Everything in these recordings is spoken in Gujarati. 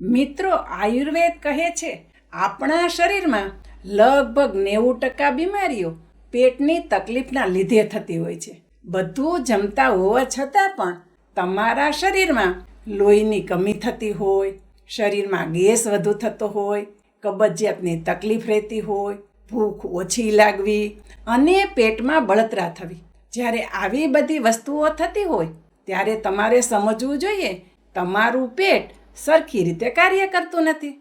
મિત્રો આયુર્વેદ કહે છે, આપણા શરીરમાં લગભગ નેવું ટકા બીમારીઓ પેટની તકલીફના લીધે થતી હોય છે. બધું જમતા હોવા છતાં પણ તમારા શરીરમાં લોહીની કમી થતી હોય, શરીરમાં ગેસ વધુ થતો હોય, કબજિયાતની તકલીફ રહેતી હોય, ભૂખ ઓછી લાગવી અને પેટમાં બળતરા થવી. જ્યારે આવી બધી વસ્તુઓ થતી હોય, ત્યારે તમારે સમજવું જોઈએ, તમારું પેટ સરખી રીતે કાર્ય કરતું નથી.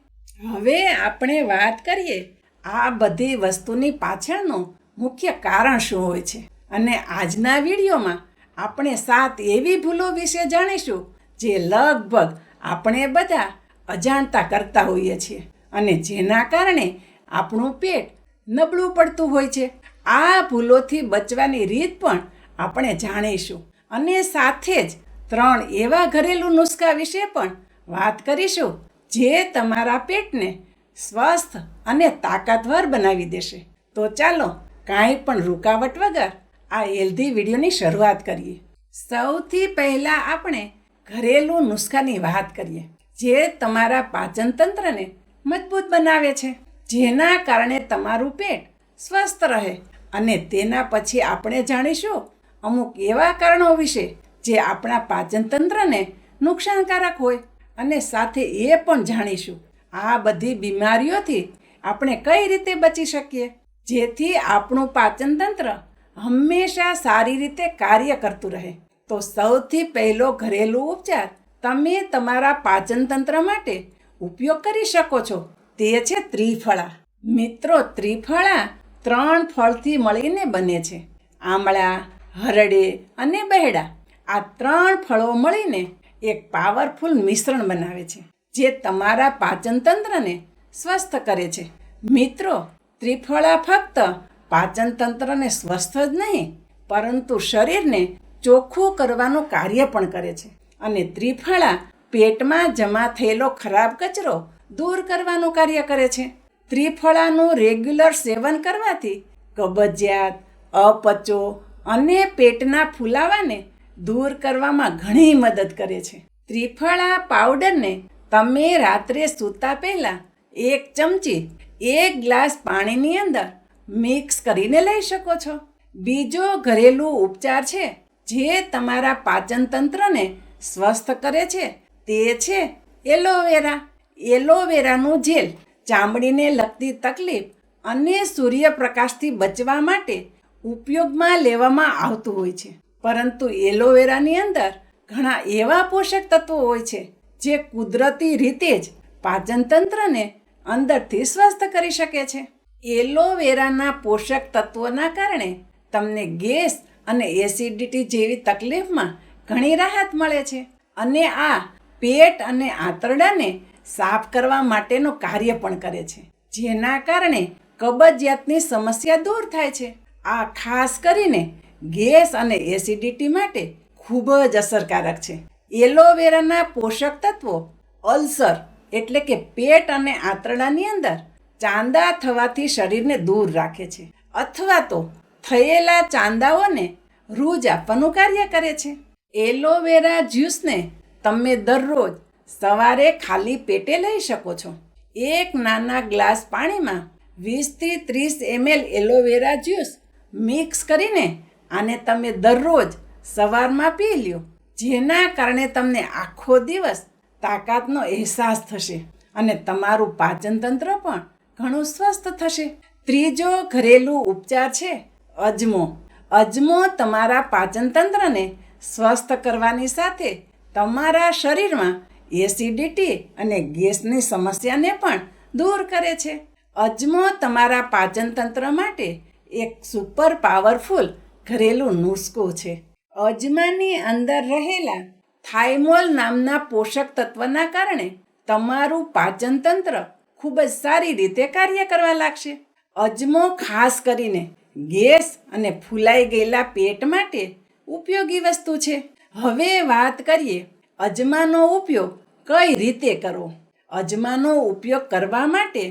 હવે આપણે વાત કરીએ, આ બધી વસ્તુની પાછળનું મુખ્ય કારણ શું હોય છે? અને આજના વિડીયોમાં આપણે સાત એવી ભૂલો વિશે જાણીશું, જે લગભગ આપણે બધા અજાણતા કરતા હોઈએ છીએ અને જેના કારણે આપણું પેટ નબળું પડતું હોય છે. આ ભૂલોથી બચવાની રીત પણ આપણે જાણીશું. અને સાથે જ ત્રણ એવા ઘરેલું નુસ્ખા વિશે પણ વાત કરીશું જે તમારા પેટને સ્વસ્થ અને તાકાતવર બનાવી દેશે. તો ચાલો કાંઈ પણ રૂકાવટ વગર આ હેલ્ધી વિડીયોની શરૂઆત કરીએ. સૌથી પહેલાં આપણે ઘરેલું નુસ્ખાની વાત કરીએ, જે તમારા પાચન તંત્રને મજબૂત બનાવે છે. જેના કારણે તમારું પેટ સ્વસ્થ રહે અને તેના પછી આપણે જાણીશું અમુક એવા કારણો વિશે જે આપણા પાચન તંત્રને નુકસાનકારક હોય. અને સાથે એ પણ જાણીશું. આ બધી બીમારીઓથી આપણે કઈ રીતે બચી શકીએ? જેથી આપણું પાચનતંત્ર હંમેશા સારી રીતે કાર્ય કરતું રહે. તો સૌથી પહેલો ઘરેલું ઉપચાર તમે તમારા પાચન તંત્ર માટે ઉપયોગ કરી શકો છો. તે છે ત્રિફળા. મિત્રો, ત્રિફળા ત્રણ ફળથી મળીને બને છે. આમળા, હરડે અને બહેડા. આ ત્રણ ફળો મળીને એક પાવરફુલ મિશ્રણ બનાવે છે, જે તમારા પાચન તંત્રને સ્વસ્થ કરે છે. મિત્રો, ત્રિફળા ફક્ત પાચન તંત્રને સ્વસ્થ જ નહીં, પરંતુ શરીરને ચોખ્ખું કરવાનું કાર્ય પણ કરે છે. અને ત્રિફળા પેટમાં જમા થયેલો ખરાબ કચરો દૂર કરવાનું કાર્ય કરે છે. ત્રિફળાનું રેગ્યુલર સેવન કરવાથી કબજિયાત, અપચો અને પેટના ફૂલાવાને દૂર કરવામાં ઘણી મદદ કરે છે. ત્રિફળા પાવડરને તમે રાત્રે સૂતા પહેલાં એક ચમચી, એક ગ્લાસ પાણીની અંદર મિક્સ કરીને લઈ શકો છો. બીજો ઘરેલું ઉપચાર છે જે તમારા પાચન તંત્રને સ્વસ્થ કરે છે તે છે એલોવેરા. એલોવેરાનું જેલ ચામડીને લગતી તકલીફ અને સૂર્યપ્રકાશથી બચવા માટે ઉપયોગમાં લેવામાં આવતું હોય છે. પરંતુ એલોવેરાની અંદર ઘણા એવા પોષક તત્વો હોય છે જે કુદરતી રીતે જ પાચનતંત્રને અંદરથી સ્વસ્થ કરી શકે છે. એલોવેરાના પોષક તત્વોના કારણે તમને ગેસ અને એસિડિટી જેવી તકલીફમાં ઘણી રાહત મળે છે અને આ પેટ અને આંતરડાને સાફ કરવા માટેનું કાર્ય પણ કરે છે, જેના કારણે કબજિયાતની સમસ્યા દૂર થાય છે. આ ખાસ કરીને ગેસ અને એસિડિટી માટે ખૂબ જ અસરકારક છે. એલોવેરાના પોષક તત્વો, અલ્સર એટલે કે પેટ અને આંતરડાની અંદર ચાંદા થવાથી શરીરને દૂર રાખે છે અથવા તો થયેલા ચાંદાઓને રૂજ આપવાનું કાર્ય કરે છે. એલોવેરા જ્યુસને તમે દરરોજ સવારે ખાલી પેટે લઈ શકો છો. એક નાના ગ્લાસ પાણીમાં વીસથી ત્રીસ એમએલ એલોવેરા જ્યુસ મિક્સ કરીને આને તમે દરરોજ સવારમાં પી લ્યો. જેના કારણે તમને આખો દિવસ તાકાતનો અહેસાસ થશે અને તમારું પાચન તંત્ર પણ ઘણું સ્વસ્થ થશે. ત્રીજો ઘરેલું ઉપચાર છે અજમો. અજમો તમારા પાચન તંત્રને સ્વસ્થ કરવાની સાથે તમારા શરીરમાં એસિડિટી અને ગેસની સમસ્યાને પણ દૂર કરે છે. અજમો તમારા પાચન તંત્ર માટે એક સુપર પાવરફુલ ઘરેલું નુસ્ખો છે. અજમાની અંદર રહેલા થાઇમોલ નામના પોષક તત્વના કારણે તમારું પાચનતંત્ર ખૂબ જ સારી રીતે કાર્ય કરવા લાગશે. અજમો ખાસ કરીને ગેસ અને ફૂલાઈ ગયેલા પેટ માટે ઉપયોગી વસ્તુ છે. હવે વાત કરીએ અજમાનો ઉપયોગ કઈ રીતે કરવો? અજમાનો ઉપયોગ કરવા માટે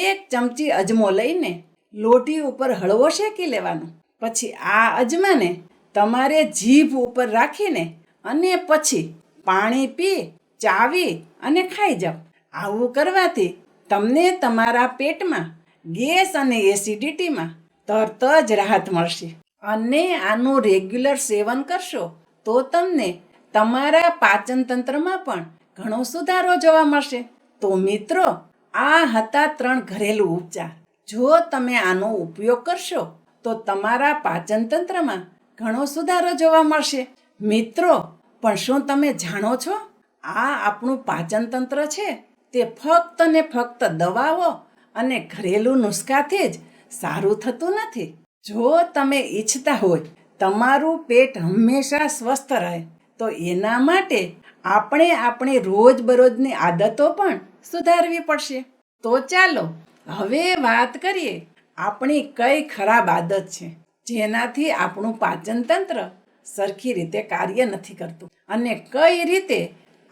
એક ચમચી અજમો લઈને લોટી ઉપર હળવો શેકી લેવાનો. પછી આ અજમાને તમારે જીભ ઉપર રાખીને અને પછી પાણી પી, ચાવી અને ખાઈ જાઓ. આવું કરવાથી તમને તમારા પેટમાં ગેસ અને એસિડિટીમાં તરત જ રાહત મળશે. અને આનું રેગ્યુલર સેવન કરશો તો તમને તમારા પાચન તંત્રમાં પણ ઘણો સુધારો જોવા મળશે. તો મિત્રો, આ હતા ત્રણ ઘરેલું ઉપચાર. જો તમે આનો ઉપયોગ કરશો તો તમારા પાચન તંત્રમાં ઘણો સુધારો જોવા મળશે. મિત્રો, પણ શું તમે જાણો છો? આ આપણું પાચન તંત્ર છે. તે ફક્ત ને ફક્ત દવાઓ અને ઘરેલું નુસ્ખાથી જ સારું થતું નથી. જો તમે ઈચ્છતા હોય, તમારું પેટ હંમેશા સ્વસ્થ રહે, તો એના માટે આપણે આપણી રોજબરોજની આદતો પણ સુધારવી પડશે. તો ચાલો, હવે વાત કરીએ આપણી કઈ ખરાબ આદત છે, જેનાથી આપણું પાચનતંત્ર સરખી રીતે કાર્ય નથી કરતું. અને કઈ રીતે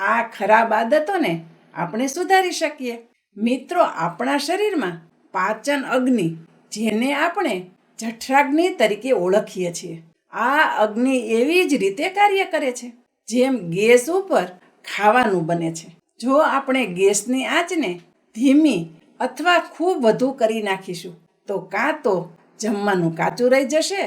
આ ખરાબ આદતોને આપણે સુધારી શકીએ? મિત્રો, આપણા શરીરમાં પાચન અગ્નિ, જેને આપણે જઠરાગ્નિ તરીકે ઓળખીએ છીએ, આ અગ્નિ એવી જ રીતે કાર્ય કરે છે, જેમ ગેસ ઉપર ખાવાનું બને છે. જો આપણે ગેસની આંચને ધીમી અથવા ખૂબ વધુ કરી નાખીશું તો કાં તો જમવાનું કાચું રહી જશે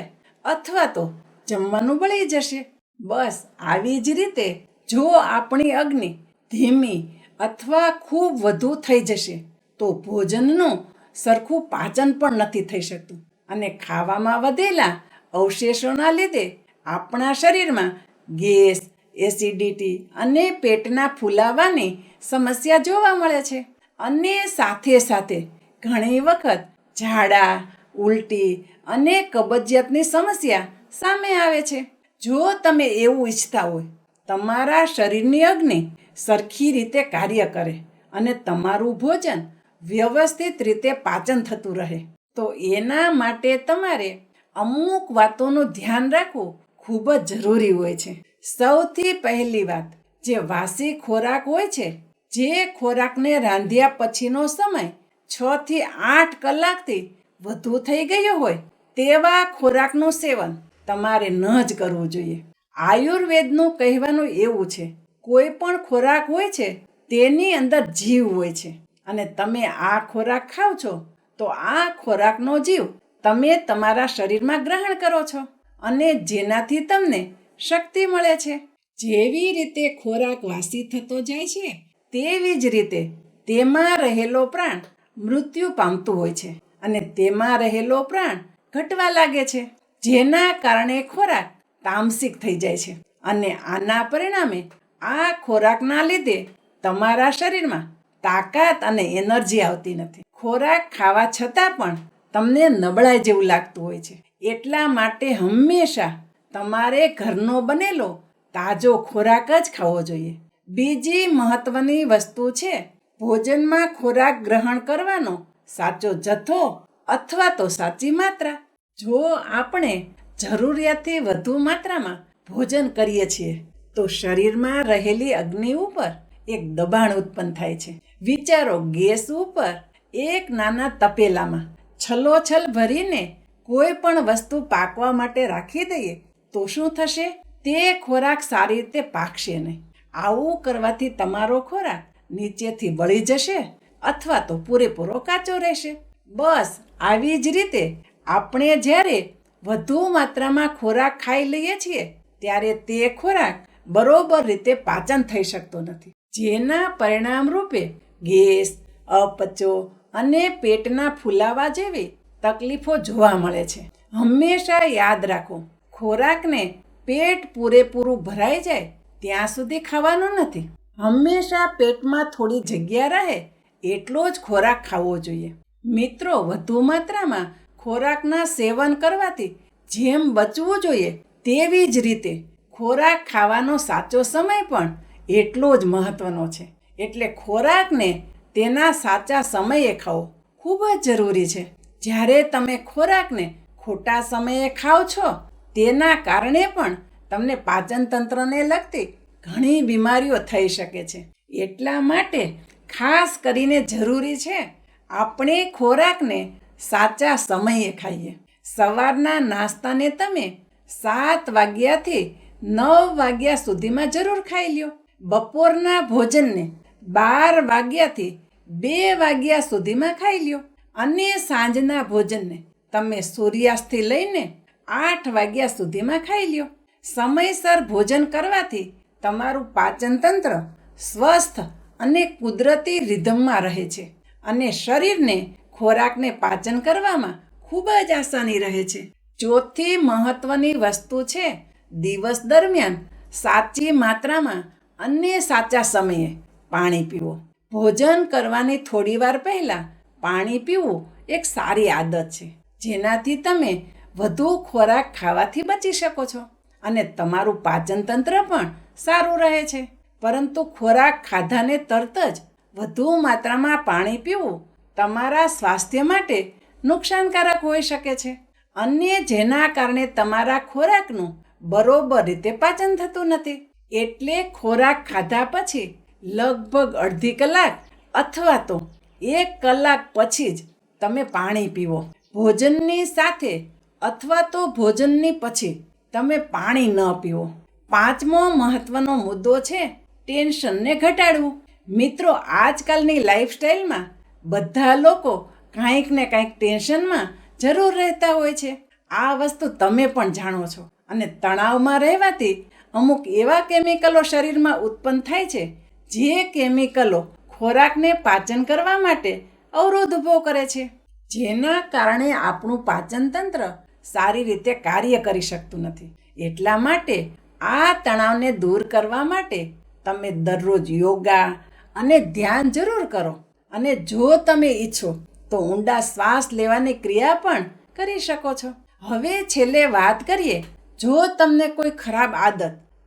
અથવા તો જમવાનું બળી જશે. બસ આવી જ રીતે જો આપણી અગ્નિ ધીમી અથવા ખૂબ વધુ થઈ જશે, તો ભોજનનું સરખું પાચન પણ નથી થઈ શકતું. અને ખાવામાં વધેલા અવશેષોના લીધે આપણા શરીરમાં ગેસ, એસિડિટી અને પેટના ફૂલાવાની સમસ્યા જોવા મળે છે. અને સાથે સાથે ઘણી વખત ઝાડા, ઉલટી અને કબજિયાતની સમસ્યા સામે આવે છે. જો તમે એવું ઈચ્છતા હોય, તમારા શરીરની અગ્નિ સરખી રીતે કાર્ય કરે અને તમારું ભોજન વ્યવસ્થિત રીતે પાચન થતું રહે, તો એના માટે તમારે અમુક વાતોનું ધ્યાન રાખવું ખૂબ જ જરૂરી હોય છે. સૌથી પહેલી વાત, જે વાસી ખોરાક હોય છે, જે ખોરાકને રાંધ્યા પછીનો સમય છ થી આઠ કલાકથી વધુ થઈ ગયો હોય તેવા ખોરાકનું સેવન તમારે ન જ કરવું જોઈએ. આયુર્વેદનું કહેવાનું એવું છે, કોઈ પણ ખોરાક હોય છે તેની અંદર જીવ હોય છે અને તમે આ ખોરાક ખાવ છો તો આ ખોરાકનો જીવ તમે તમારા શરીરમાં ગ્રહણ કરો છો અને જેનાથી તમને શક્તિ મળે છે. જેવી રીતે ખોરાક વાસી થતો જાય છે, તેવી જ રીતે તેમાં રહેલો પ્રાણ મૃત્યુ પામતું હોય છે અને તેમાં રહેલો પ્રાણ ઘટવા લાગે છે. જેના કારણે ખોરાક તામસિક થઈ જાય છે અને આના પરિણામે આ ખોરાકના લીધે તમારા શરીરમાં તાકાત અને એનર્જી આવતી નથી. ખોરાક ખાવા છતાં પણ તમને નબળાઈ જેવું લાગતું હોય છે. એટલા માટે હંમેશા તમારે ઘરનો બનેલો તાજો ખોરાક જ ખાવો જોઈએ. બીજી મહત્વની વસ્તુ છે ભોજનમાં ખોરાક ગ્રહણ કરવાનો સાચો જથ્થો અથવા તો સાચી માત્રા? જો આપણે જરૂરિયાતથી વધુ માત્રામાં ભોજન કરીએ છીએ, તો શરીરમાં રહેલી અગ્નિ ઉપર એક દબાણ ઉત્પન્ન થાય છે. વિચારો ગેસ ઉપર એક નાના તપેલામાં છલોછલ ભરીને કોઈ પણ વસ્તુ પાકવા માટે રાખી દઈએ, તો શું થશે? તે ખોરાક સારી રીતે પાકશે નહીં. આવું કરવાથી તમારો ખોરાક નીચેથી બળી જશે અથવા તો પૂરેપૂરો કાચો રહેશે. બસ આવી જ રીતે આપણે જ્યારે વધુ માત્રામાં ખોરાક ખાઈ લઈએ છીએ, ત્યારે તે ખોરાક બરોબર રીતે પાચન થઈ શકતો નથી. જેના પરિણામ રૂપે ગેસ, અપચો અને પેટના ફૂલાવા જેવી તકલીફો જોવા મળે છે. હંમેશા યાદ રાખો, ખોરાકને પેટ પૂરેપૂરું ભરાઈ જાય ત્યાં સુધી ખાવાનું નથી. હંમેશા પેટમાં થોડી જગ્યા રહે એટલો જ ખોરાક ખાવો જોઈએ. મિત્રો, વધુ માત્રામાં ખોરાકના સેવન કરવાથી જેમ બચવું જોઈએ તેવી જ રીતે ખોરાક ખાવાનો સાચો સમય પણ એટલો જ મહત્વનો છે. એટલે ખોરાકને તેના સાચા સમયે ખાઓ ખૂબ જ જરૂરી છે. જ્યારે તમે ખોરાકને ખોટા સમયે ખાઓ છો, તેના કારણે પણ તમને પાચન તંત્રને લગતી ઘણી બીમારીઓ થઈ શકે છે. એટલા માટે ખાસ કરીને જરૂરી છે આપણે ખોરાકને સાચા સમયે ખાઈએ. સવારના નાસ્તાને તમે સાત વાગ્યાથી નવ વાગ્યા સુધીમાં જરૂર ખાઈ લ્યો. બપોરના ભોજનને બાર વાગ્યાથી બે વાગ્યા સુધીમાં ખાઈ લ્યો. અને સાંજના ભોજનને તમે સૂર્યાસ્તથી લઈને આઠ વાગ્યા સુધીમાં ખાઈ લ્યો. સમયસર ભોજન કરવાથી તમારું પાચન તંત્ર સ્વસ્થ અને કુદરતી રિધમમાં રહે છે અને શરીરને ખોરાકને પાચન કરવામાં ખૂબ જ આસાની રહે છે. ચોથી મહત્વની વસ્તુ છે, દિવસ દરમિયાન સાચી માત્રામાં અને સાચા સમયે પાણી પીવું. ભોજન કરવાની થોડી વાર પહેલાં પાણી પીવું એક સારી આદત છે, જેનાથી તમે વધુ ખોરાક ખાવાથી બચી શકો છો અને તમારું પાચન તંત્ર પણ સારું રહે છે. પરંતુ ખોરાક ખાધાને તરત જ વધુ માત્રામાં પાણી પીવું તમારા સ્વાસ્થ્ય માટે નુકસાનકારક હોઈ શકે છે. અને જેના કારણે તમારા ખોરાકનું બરોબર રીતે પાચન થતું નથી. એટલે ખોરાક ખાધા પછી લગભગ અડધી કલાક અથવા તો એક કલાક પછી જ તમે પાણી પીવો. ભોજનની સાથે અથવા તો ભોજનની પછી તમે પાણી ન પીવો. પાંચમો મહત્વનો મુદ્દો છે ટેન્શનને ઘટાડવું. મિત્રો, આજકાલની લાઈફસ્ટાઈલમાં બધા લોકો કાંઈક ને કાંઈક ટેન્શનમાં જરૂર રહેતા હોય છે. આ વસ્તુ તમે પણ જાણો છો અને તણાવમાં રહેવાથી અમુક એવા કેમિકલો શરીરમાં ઉત્પન્ન થાય છે જે કેમિકલો ખોરાકને પાચન કરવા માટે અવરોધ ઊભો કરે છે. જેના કારણે આપણું પાચન તંત્ર સારી રીતે કાર્ય કરી શકતું નથી. એટલા માટે આ તણાવને દૂર કરવા માટે તમે દરરોજ યોગા અને ધ્યાન જરૂર કરો. અને જો તમે ઈચ્છો તો ઊંડા શ્વાસ લેવાની ક્રિયા પણ કરી શકો છો. હવે છેલ્લે વાત કરીએ, જો તમને કોઈ ખરાબ આદત,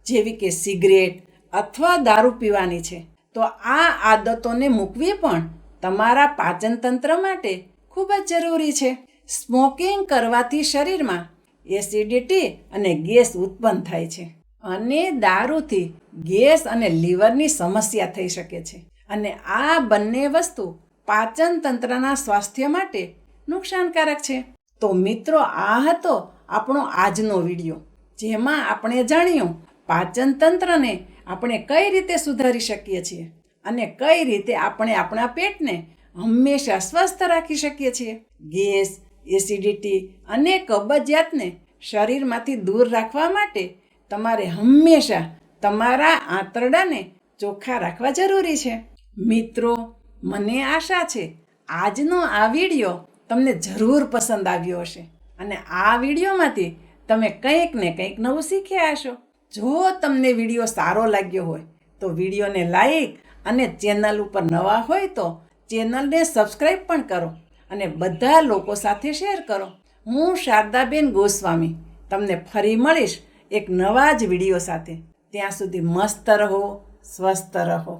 જેવી કે સિગરેટ અથવા દારૂ પીવાની છે, તો આ આદતોને મૂકવી પણ તમારા પાચન તંત્ર માટે ખૂબ જ જરૂરી છે. સ્મોકિંગ કરવાથી શરીરમાં એસિડિટી અને ગેસ ઉત્પન્ન થાય છે. અને દારૂથી ગેસ અને લીવરની સમસ્યા થઈ શકે છે. અને આ બંને વસ્તુ પાચન તંત્રના સ્વાસ્થ્ય માટે નુકસાનકારક છે. તો મિત્રો, આ હતો આપણો આજનો વીડિયો. જેમાં આપણે જાણ્યું પાચન તંત્રને આપણે કઈ રીતે સુધારી શકીએ છીએ અને કઈ રીતે આપણે આપણા પેટને હંમેશા સ્વસ્થ રાખી શકીએ છીએ. ગેસ, એસિડિટી અને કબજિયાતને શરીરમાંથી દૂર રાખવા માટે તમારે હંમેશા તમારા આંતરડાને ચોખ્ખા રાખવા જરૂરી છે. મિત્રો, મને આશા છે, આજનો આ વીડિયો તમને જરૂર પસંદ આવ્યો હશે અને આ વિડીયોમાંથી તમે કંઈક ને કંઈક નવું શીખ્યા હશો. જો તમને વીડિયો સારો લાગ્યો હોય, તો વિડીયોને લાઈક અને ચેનલ ઉપર નવા હોય તો ચેનલને સબસ્ક્રાઈબ પણ કરો અને બધા લોકો સાથે શેર કરો. હું શારદાબેન ગોસ્વામી, તમને ફરી મળીશ એક નવા જ વીડિયો સાથે. ત્યાં સુધી મસ્ત રહો સ્વસ્થ રહો.